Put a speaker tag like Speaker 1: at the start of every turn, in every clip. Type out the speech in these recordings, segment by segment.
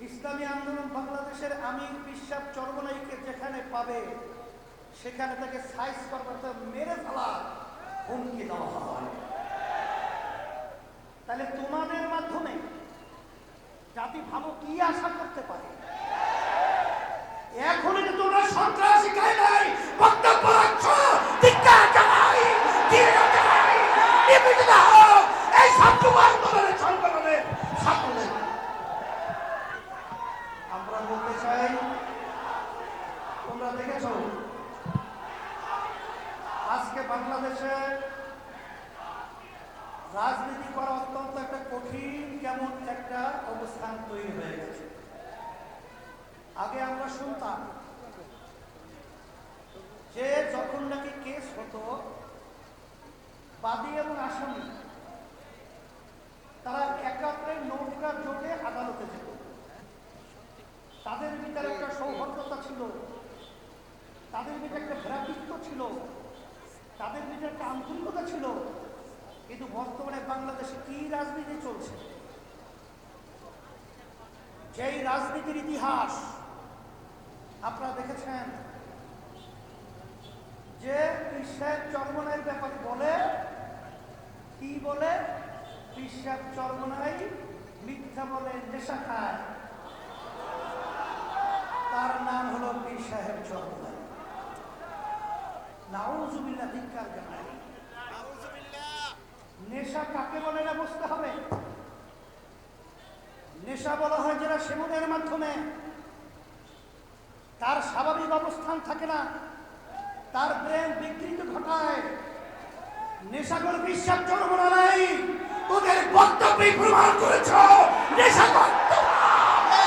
Speaker 1: ইসলামী আন্দোলন বাংলাদেশের আমির বিশ্বাস চরমনাইকে যেখানে পাবে, সেখানে তাকে সাইজ করবার মেরে ফেলার হুমকি দেওয়া হয়। তাহলে তোমাদের মাধ্যমে জাতি ভালো কি আশা করতে পারে এখনই যে তোমরা সন্ত্রাসী গায়ে নাই বক্তব্য রাখছো ধিক্কার জানাই ঘৃণা জানাই নিবেদিত হোক এই ছাত্র আন্দোলনের সংগঠনের ছাত্রদের আমরা বলতে চাই তোমরা দেখেছ আজকে বাংলাদেশে রাজনীতি করা অত্যন্ত একটা কঠিন, কেমন একটা অবস্থান তৈরি হয়ে গেছে। আগে আমরা শুনতাম যে যখন নাকি কেস হতো, বাদী এবং আসামি তারা একাত্রে নৌকা জোটে আদালতে যেত তাদের ভিতরে একটা সৌহার্দ্যতা ছিল তাদের ভিতরে একটা ভ্রাতৃত্ব ছিল তাদের ভিতরে একটা আন্তরিকতা ছিল, কিন্তু বর্তমানে বাংলাদেশে কি রাজনীতি চলছে? যেই রাজনীতির ইতিহাস আপনারা দেখেছেন যে বিশ্বের চর্মনের ব্যাপারে বলে, কি বলে? বিশ্বের চর্মনাই মিথ্যা বলে নেশা খায়। তার নাম হলো পীর সাহেব নাউজুবিল্লাহ, ধিক্কার জানাই নেশা কাকে বলে না বুঝতে হবে? নেশা বলা হয় যেটা সেবনের মাধ্যমে। তার স্বাভাবিক অবস্থান থাকে না, তার ব্রেন বিকৃত ঘটায়। নেশাকর বিশ্বাস জন্ম নাই তোদের বক্তব্যই প্রমাণ করেছ, নেশা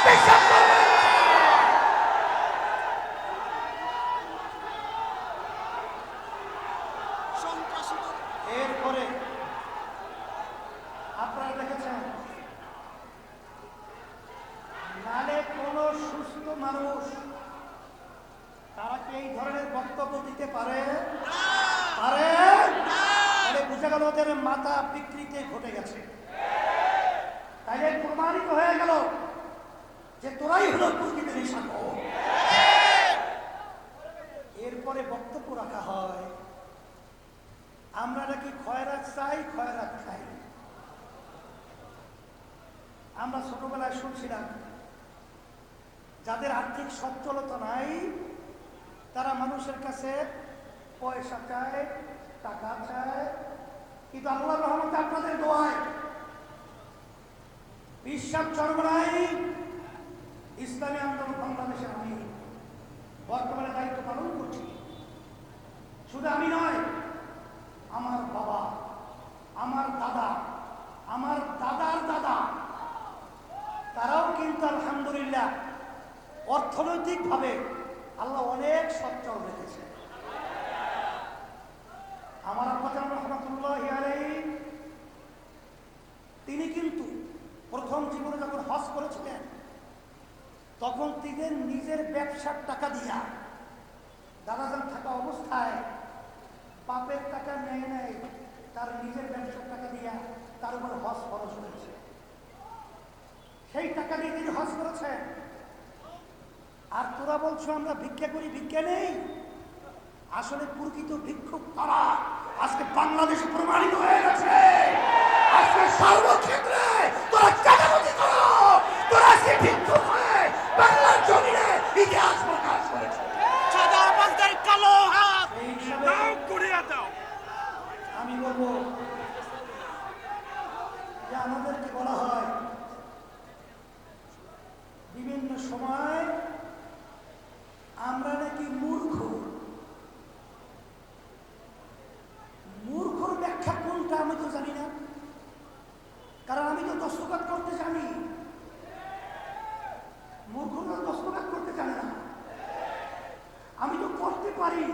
Speaker 1: বিশ্বাস করবে না। এরপরে আপনারা দেখেছেন নালে কোন সুস্থ মানুষ তারা কি এই ধরনের বক্তব্য দিতে পারে পারে তাহলে বুঝে গেল ওদের মাথা বিকৃতি ঘটে গেছে। তাইলে প্রমাণিত হয়ে গেল যে তোরাই হলো প্রকৃত নিশাখর এরপরে বক্তব্য রাখা হয়, আমরা নাকি খয়রাত চাই, খয়রাত খাই। আমরা ছোটবেলায় শুনছিলাম, যাদের আর্থিক সচ্ছলতা নাই, তারা মানুষের কাছে পয়সা চায়, টাকা চায় কিন্তু আল্লাহ রহমতে আপনাদের দোয়ায় বিশ্বাস চরমরাই ইসলামী আন্দোলন বাংলাদেশে আমি বর্তমানে দায়িত্ব পালন করছি। শুধু আমি নয়, আমার বাবা, আমার দাদা, আমার দাদার দাদা, তারাও কিন্তু আলহামদুলিল্লাহ অর্থনৈতিকভাবে আল্লাহ অনেক সচ্ছল রেখেছে আমার আব্বাজান রহমতুল্লাহ তিনি কিন্তু প্রথম জীবনে যখন হজ করেছিলেন, তখন তিনি নিজের ব্যবসার টাকা দিয়া দাদাজান থাকা অবস্থায় বাপের টাকা নেয় নেয় তার নিজের ব্যবসার টাকা দিয়া তার উপর হজ খরচ করেছে সেই টাকা দিয়ে তিনি হজ করেছেন। আর তোরা বলছো আমরা ভিক্ষা করি, ভিক্ষা নেই? আসলে প্রকৃত ভিক্ষুক তারা আজকে বাংলাদেশে প্রমাণিত হয়ে গেছে। আজকে সর্বক্ষেত্রে তোরা চাঁদাবাজি করো তোরা আজকে ভিক্ষুক হয়ে বাংলার জমিনে ইতিহাস প্রকাশ করেছে
Speaker 2: চাঁদাবাজদের কালো হাত
Speaker 1: এই হিসাবে
Speaker 2: দাও করিয়া দাও
Speaker 1: আমি বলব যে আমাদেরকে বলা হয় বিভিন্ন সময় আমরা নাকি মূর্খ মূর্খর ব্যাখ্যা কোনটা আমি তো জানি না কারণ আমি তো দস্তখত করতে জানি মূর্খরা দস্তখত করতে জানে না আমি তো করতে পারি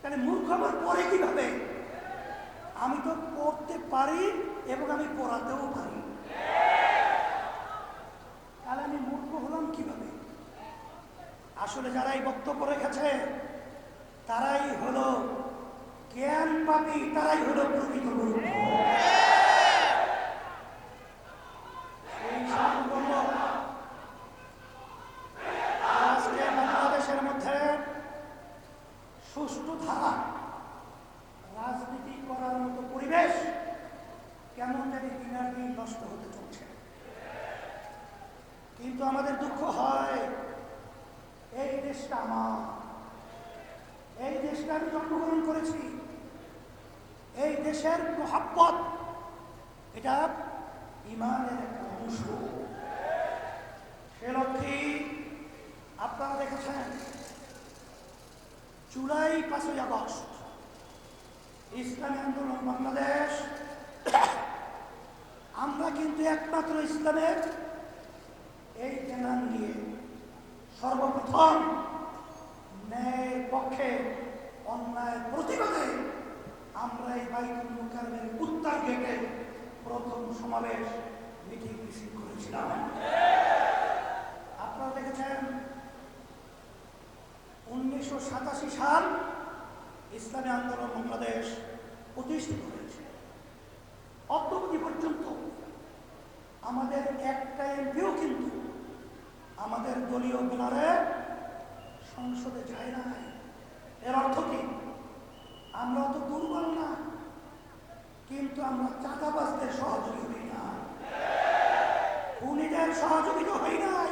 Speaker 1: তাহলে মূর্খ আমার পরে কীভাবে আমি তো পড়তে পারি এবং আমি পড়াতেও পারি। তাহলে আমি মূর্খ হলাম কীভাবে? আসলে যারা এই বক্তব্য রেখেছে, তারাই হলো জ্ঞান পাপি, তারাই হলো প্রকৃত মূর্খ। কারণে নষ্ট হতে চলছে। কিন্তু আমাদের দুঃখ হয়, এই দেশটা আমার। এই দেশটা আমি জন্মগ্রহণ করেছি। এই দেশের মহাব্বত, এটা ইমানের অংশ। সে লক্ষ্যে আপনারা দেখেছেন, জুলাই পাঁচই আগস্ট, ইসলামী আন্দোলন বাংলাদেশ আমরা কিন্তু একমাত্র ইসলামের এই জ্ঞান নিয়ে সর্বপ্রথম ন্যায়ের পক্ষে অন্যায় প্রতিবাদে আমরা এই বাইতুল মুকারমের উত্তর গেটে প্রথম সমাবেশ মিটিং মিছিল করেছিলাম। আপনারা দেখেছেন, উনিশশো সাতাশি সাল ইসলামী আন্দোলন বাংলাদেশ প্রতিষ্ঠিত হয়েছে অদ্যবধি পর্যন্ত আমাদের একটা এমপিও কিন্তু আমাদের দলীয় ব্যানারে সংসদে যায় না এর অর্থ কি? আমরা অত দুর্বল না, কিন্তু আমরা চাঁদাবাজদের সহযোগী হই না। খুনিদের সহযোগিতা হই নাই।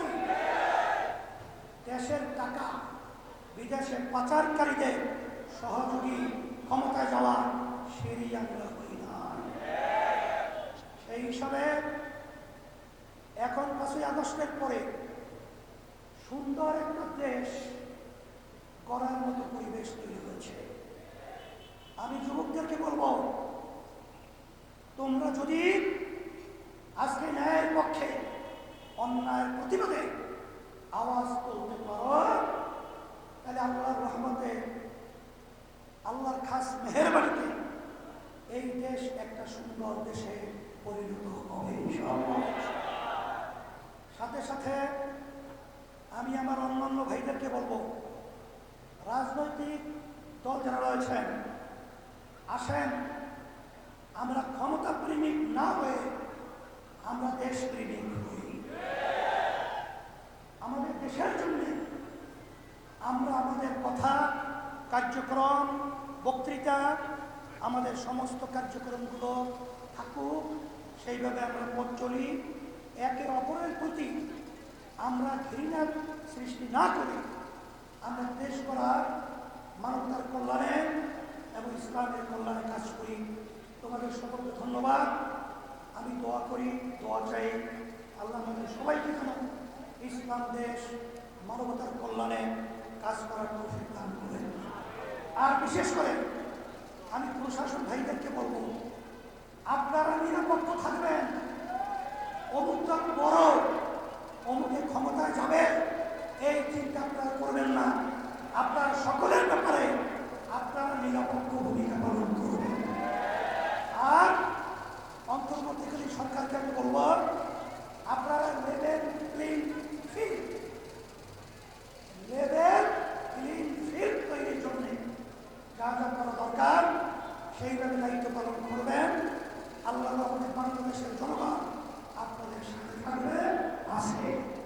Speaker 1: দেশের টাকা বিদেশে পাচারকারীদের সহযোগী ক্ষমতায় যাওয়া সেরি আমরা হই না। সেই হিসাবে এখন পাঁচই আগস্টের পরে সুন্দর একটা দেশ করার মতো পরিবেশ তৈরি হয়েছে আমি যুবকদেরকে বলব, তোমরা যদি আজকে ন্যায়ের পক্ষে অন্যায়ের প্রতিবাদে আওয়াজ তুলতে পারো, তাহলে আল্লাহর রহমতে আল্লাহর খাস মেহরবানিতে এই দেশ একটা সুন্দর দেশে পরিণত হবে। সাথে সাথে আমি আমার অন্যান্য ভাইদেরকে বলব, রাজনৈতিক দল যারা রয়েছেন আসেন, আমরা ক্ষমতা প্রেমিক না হয়ে আমরা দেশ প্রেমিক আমাদের দেশের জন্য আমরা আমাদের কথা, কার্যক্রম, বক্তৃতা, আমাদের সমস্ত কার্যক্রমগুলো থাকুক, সেইভাবে আমরা পথ চলি। একে অপরের প্রতি আমরা ঘৃণার সৃষ্টি না করি আমরা দেশ করার মানবতার কল্যাণে এবং ইসলামের কল্যাণে কাজ করি। তোমাদের সকলকে ধন্যবাদ। আমি দোয়া করি, দোয়া চাই আল্লাহ সবাইকে যেন ইসলাম, দেশ, মানবতার কল্যাণে কাজ করার তৌফিক দান করে। আর বিশেষ করে আমি প্রশাসন ভাইদেরকে বলব, আপনারা নিরাপত্তা থাকবেন। অমুক বড় আপনারা করবেন না। আপনার সকলের ব্যাপারে আপনারা নিরপেক্ষ ভূমিকা